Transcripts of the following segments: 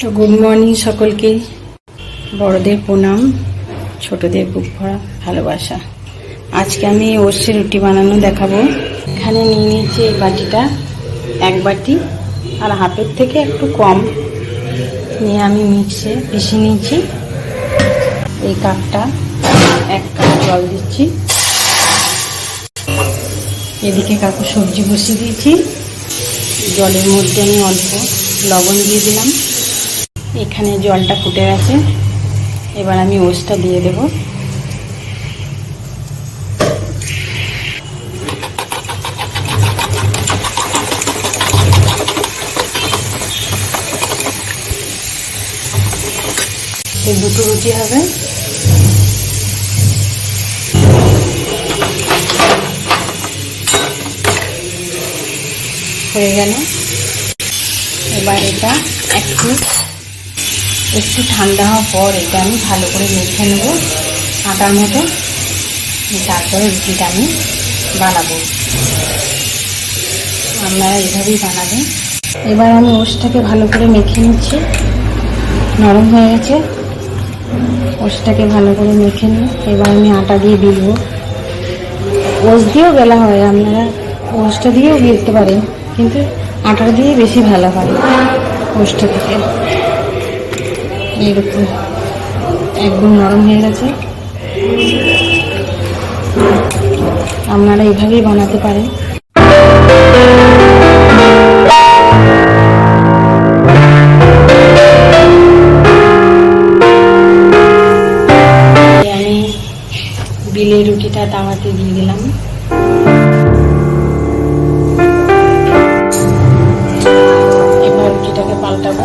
তো good morning সকলকে। বড়দের প্রণাম, ছোটদের বুক ভরা ভালোবাসা। আজকে আমি ওটসে রুটি বানানো দেখাবো। এখানে নিয়ে নিয়েছি এই বাটিটা, এক বাটি, আর হাফের থেকে একটু কম। নিয়ে আমি মিক্সে পিষে নিয়েছি। এই কাপটা এক কাপ জল দিচ্ছি। এদিকে কাকু সবজি বসিয়ে দিয়েছি। জলের মধ্যে আমি অল্প লবণ দিয়ে দিলাম। এখানে জলটা ফুটে গেছে। এবার আমি ওসটা দিয়ে দেব। দুটো রুটি হবে। হয়ে গেল। এবার এটা একটু একটু ঠান্ডা হওয়ার পর এটা আমি ভালো করে মেখে নেব আটার মতো। তারপরে রুটিটা আমি বানাবো। আপনারা এভাবেই বানাবেন এবার আমি ওষটাকে ভালো করে মেখে নিচ্ছি। নরম হয়ে গেছে। ওষটাকে ভালো করে মেখে নিই এবার আমি আটা দিয়ে বিলবো ওষ দিয়েও বেলা হয়, আপনারা ওষটা দিয়েও বেলতে পারেন, কিন্তু আটা দিয়ে বেশি ভালো হয় ওষটা থেকে এইরকম একদম নরম হয়ে গেছে। আপনারা এইভাবেই বানাতে পারেন। আমি বিলের রুটিটা তাওয়াতে দিয়ে দিলাম। এবার রুটিটাকে পাল্টাবো।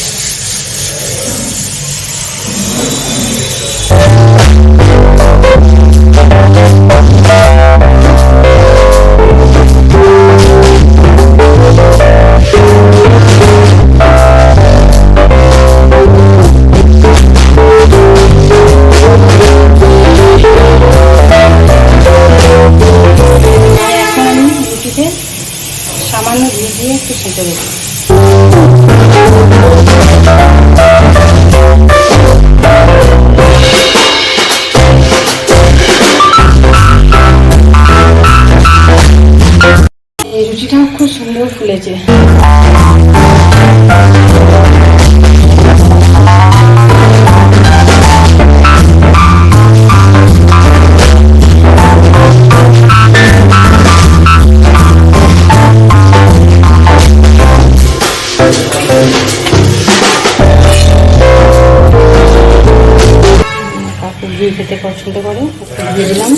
খেতে পছন্দ করে দিলাম।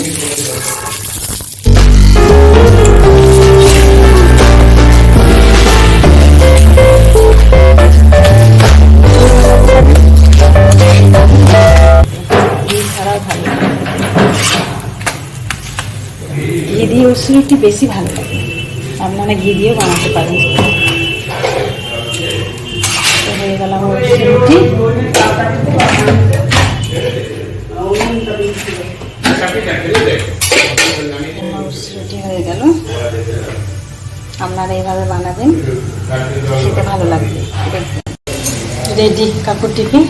উসুরিটি বেশি ভালো লাগে। আপনারা ঘি দিয়েও বানাতে পারেন হয়ে গেল আমার রুটি রুটি হয়ে গেল। আপনারা এইভাবে বানাবেন। খেতে ভালো লাগবে। রেডি, কাকুর টিফিন।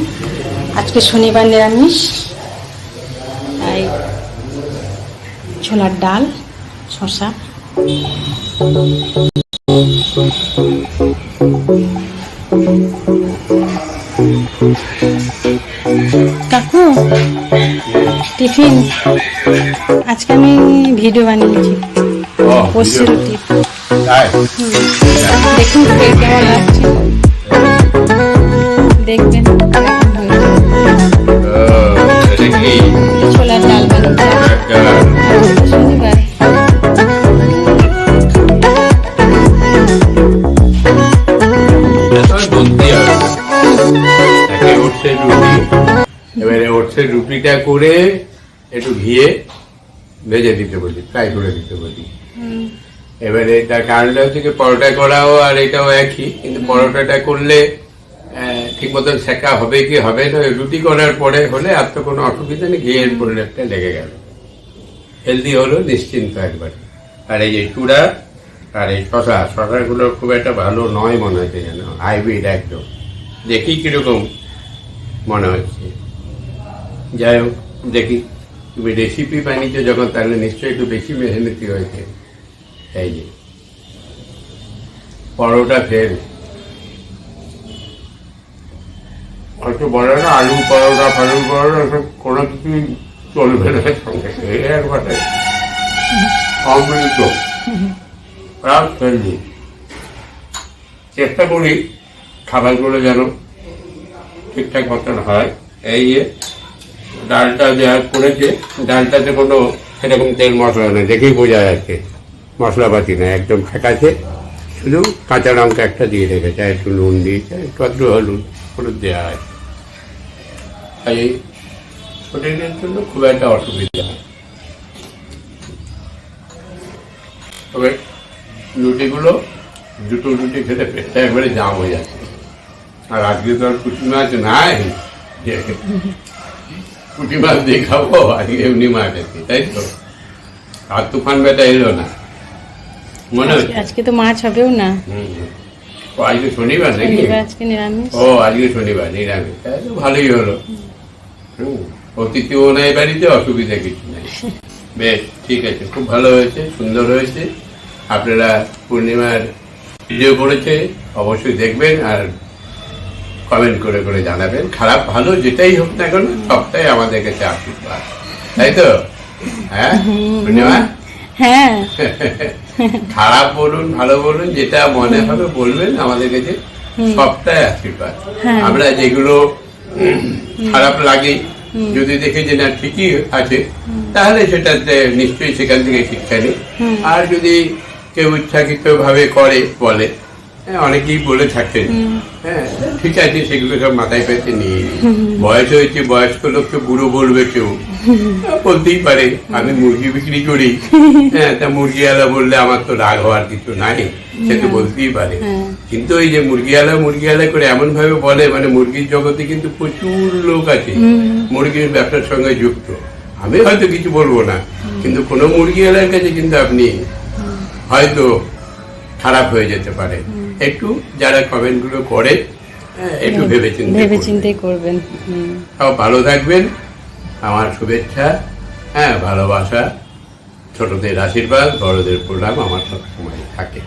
আজকে শনিবার নিরামিষ। তাই ছোলার ডাল। শসা কাকু টিফিন? আজকে আমি ভিডিও বানিয়েছি। পশ্চিম দেখুন কেমন এবারে ওটসের রুটিটা করে একটু ঘিয়ে ভেজে দিতে বলি ফ্রাই করে দিতে বলি। এবারে তার কারণটা হচ্ছে পরোটা করাও আর এটাও একই, কিন্তু পরোটাটা করলে ঠিক মতন শেখা হবে কি হবে না রুটি করার পরে হলে আর তো কোনো অসুবিধা নেই, ঘিয়ের পরিলেপটা লেগে গেল। হেলদি হলো নিশ্চিন্ত একবার। আর এই যে চূড়া আর এই শশা শশাগুলো খুব একটা ভালো নয় মনে হচ্ছে যেন হাইব্রিড একদম। দেখি কীরকম মনে হচ্ছে। যাই হোক, দেখি। তুমি রেসিপি বানিয়েছো যখন, তাহলে নিশ্চয়ই একটু বেশি মেহনতি হয়েছে। এই যে, পরোটা ফের হয়তো বলে না, আলু পরোটা, ফালু পরোটা সব কোনো কিছুই চলবে না সঙ্গে। একবারে অমৃত। প্রায় হেলদি চেষ্টা করি খাবারগুলো যেন ঠিকঠাক মতন হয়। এই যে ডালটা যা করেছে, ডালটাতে কোনো সেরকম তেল মশলা নেই, দেখেই বোঝা যাচ্ছে। মশলাপাতি নেই, একদম ফেকাছে। শুধু কাঁচা লঙ্কা একটা দিয়ে রেখেছে একটু নুন দিয়েছে, একটু আধটু হলুদ হলুদ দেওয়া আছে। তাই শরীরের জন্য খুব একটা অসুবিধা তবে রুটিগুলো দুটো রুটি খেতে পেটটা একবারে জাম হয়ে যাচ্ছে। আর আজকে তো আর পুঁটি মাছ নাই। পুঁটি মাছ দিয়ে খাব আজকে এমনি মাছ আছে তাই তো? আর তুফান বেটা এলো না। মনে হচ্ছে? আজকে তো মাছ হবেও না। ও আজকে শনিবার নাকি? আজকে নিরামিষ। ও আজকে শনিবার নিরামিষ। তাহলে তো ভালোই হলো। অতিথিও নাই বাড়িতে অসুবিধা কিছু নেই। বেশ ঠিক আছে খুব ভালো হয়েছে সুন্দর হয়েছে। আপনারা পূর্ণিমার ভিডিও করেছে অবশ্যই দেখবেন আর কমেন্ট করে করে জানাবেন। খারাপ ভালো যেটাই হোক না কেন সবটাই আমাদের কাছে আশীর্বাদ। তাই তো? হ্যাঁ? পূর্ণিমা? হ্যাঁ। খারাপ বলুন ভালো বলুন যেটা মনে হবে বলবেন আমাদের কাছে সবটাই আশীর্বাদ। হ্যাঁ। আমরা যেগুলো খারাপ লাগে যদি দেখি যে না ঠিকই আছে তাহলে সেটাতে নিশ্চয়ই সেখান থেকে শিক্ষা নেই। আর যদি কেউ ইচ্ছাকৃত ভাবে করে বলে। হ্যাঁ, অনেকেই বলে থাকেন হ্যাঁ ঠিক আছে সেগুলো সব মাথায় পেতে নিয়ে বয়স হয়েছে বয়স্ক লোককে বুড়ো বলবে কেউ। বলতেই পারে আমি মুরগি বিক্রি করি। হ্যাঁ তা মুরগিওয়ালা বললে আমার তো রাগ হওয়ার কিছু নাই সে তো বলতেই পারে। হ্যাঁ। কিন্তু ওই যে মুরগিওয়ালা মুরগিওয়ালা করে এমন ভাবে বলে মানে মুরগির জগতে কিন্তু প্রচুর লোক আছে মুরগির ব্যবসার সঙ্গে যুক্ত। আমি হয়তো কিছু বলব না কিন্তু কোনো মুরগিওয়ালার কাছে কিন্তু আপনি হয়তো খারাপ হয়ে যেতে পারে। একটু যারা কমেন্টগুলো করে হ্যাঁ, একটু ভেবে চিন্তে ভেবে করবেন। চিন্তে করবেন হুম। সব ভালো থাকবেন। আমার শুভেচ্ছা হ্যাঁ ভালোবাসা ছোটদের আশীর্বাদ বড়দের প্রোগ্রাম আমার সবসময় থাকে।